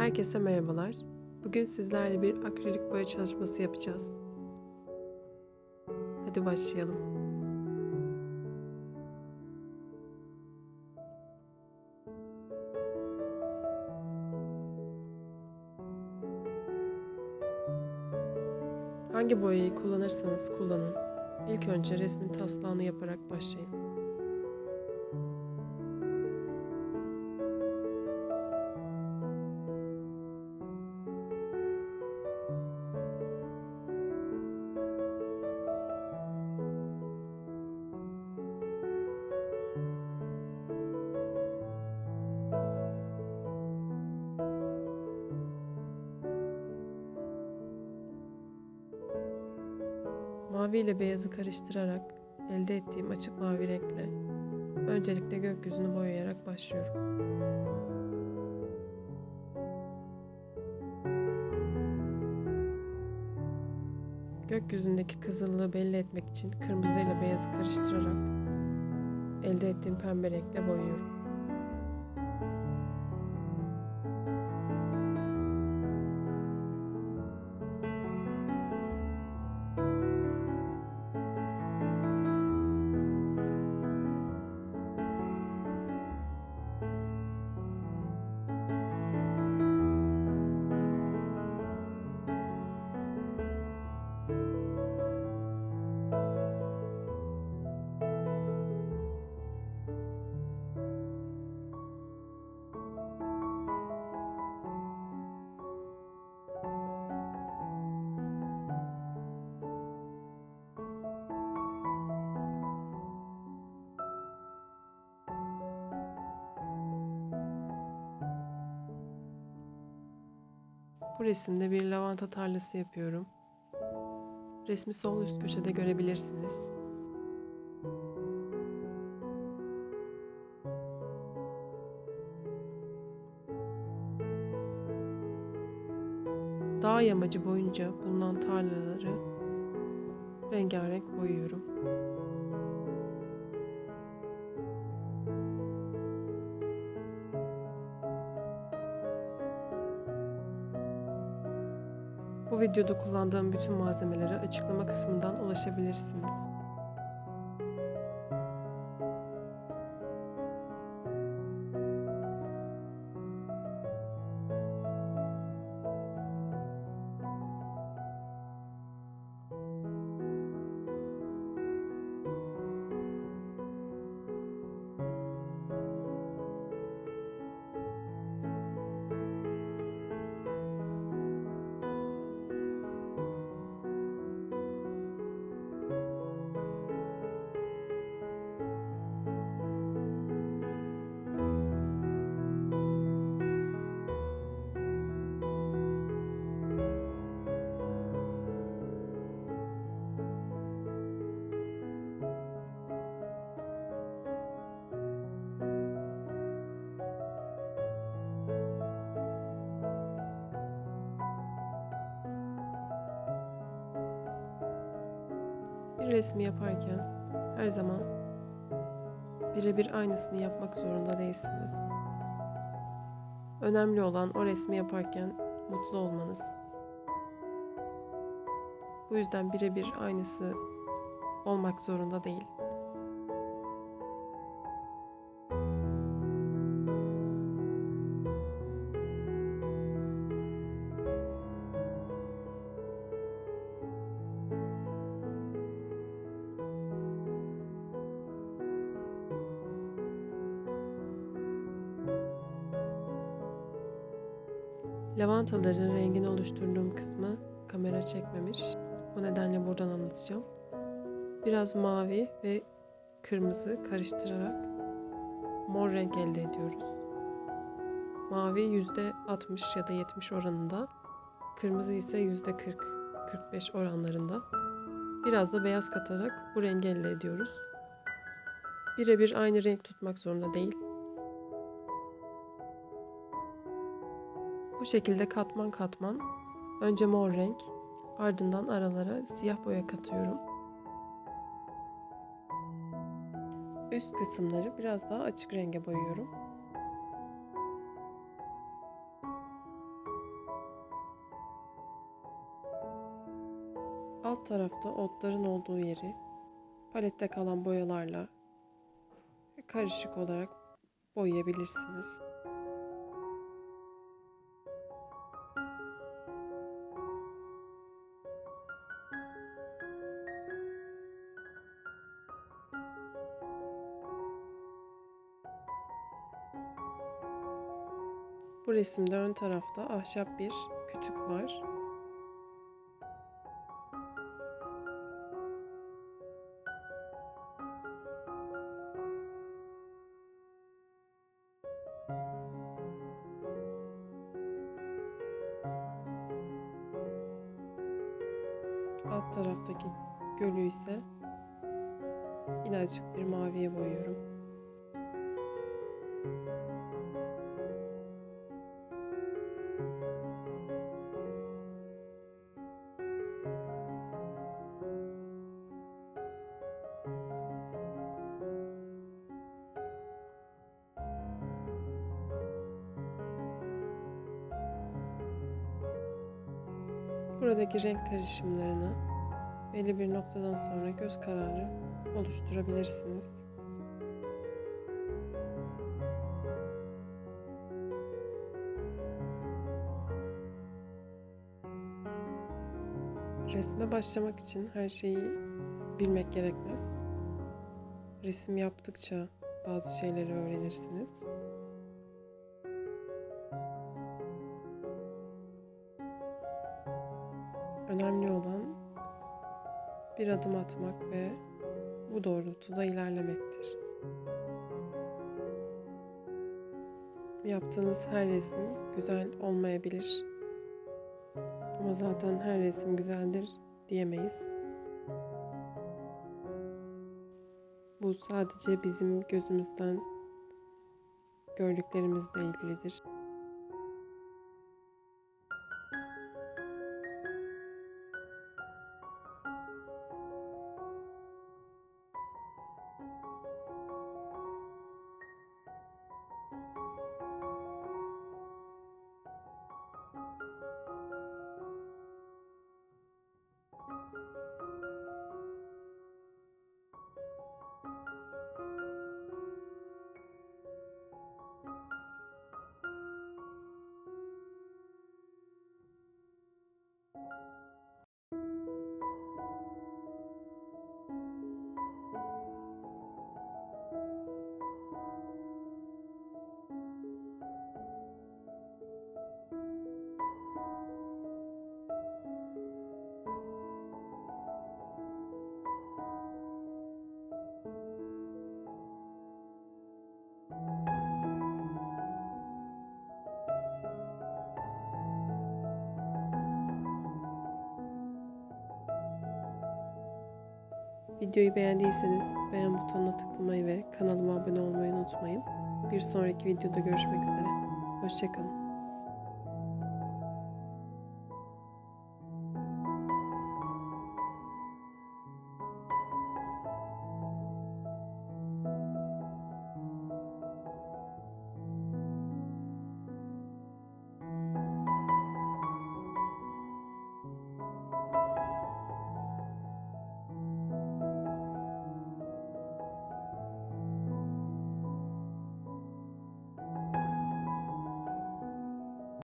Herkese merhabalar. Bugün sizlerle bir akrilik boya çalışması yapacağız. Hadi başlayalım. Hangi boyayı kullanırsanız kullanın. İlk önce resmin taslağını yaparak başlayın. Mavi ile beyazı karıştırarak elde ettiğim açık mavi renkle öncelikle gökyüzünü boyayarak başlıyorum. Gökyüzündeki kızıllığı belli etmek için kırmızıyla beyazı karıştırarak elde ettiğim pembe renkle boyuyorum. Bu resimde bir lavanta tarlası yapıyorum. Resmi sol üst köşede görebilirsiniz. Dağ yamacı boyunca bulunan tarlaları rengarenk boyuyorum. Bu videoda kullandığım bütün malzemelere açıklama kısmından ulaşabilirsiniz. Bir resmi yaparken her zaman birebir aynısını yapmak zorunda değilsiniz. Önemli olan o resmi yaparken mutlu olmanız. Bu yüzden birebir aynısı olmak zorunda değil. Lavantaların rengini oluşturduğum kısmı kamera çekmemiş. O nedenle buradan anlatacağım. Biraz mavi ve kırmızı karıştırarak mor renk elde ediyoruz. Mavi yüzde 60 ya da 70 oranında, kırmızı ise yüzde 40-45 oranlarında. Biraz da beyaz katarak bu rengi elde ediyoruz. Birebir aynı renk tutmak zorunda değil. Bu şekilde katman katman önce mor renk ardından aralara siyah boya katıyorum. Üst kısımları biraz daha açık renge boyuyorum. Alt tarafta otların olduğu yeri palette kalan boyalarla karışık olarak boyayabilirsiniz. Bu resimde ön tarafta ahşap bir kütük var. Alt taraftaki gölü ise yine bir maviye boyuyorum. Buradaki renk karışımlarını belli bir noktadan sonra göz kararı oluşturabilirsiniz. Resme başlamak için her şeyi bilmek gerekmez. Resim yaptıkça bazı şeyleri öğrenirsiniz. Önemli olan bir adım atmak ve bu doğrultuda ilerlemektir. Yaptığınız her resim güzel olmayabilir. Ama zaten her resim güzeldir diyemeyiz. Bu sadece bizim gözümüzden gördüklerimizle ilgilidir. Videoyu beğendiyseniz beğen butonuna tıklamayı ve kanalıma abone olmayı unutmayın. Bir sonraki videoda görüşmek üzere. Hoşçakalın.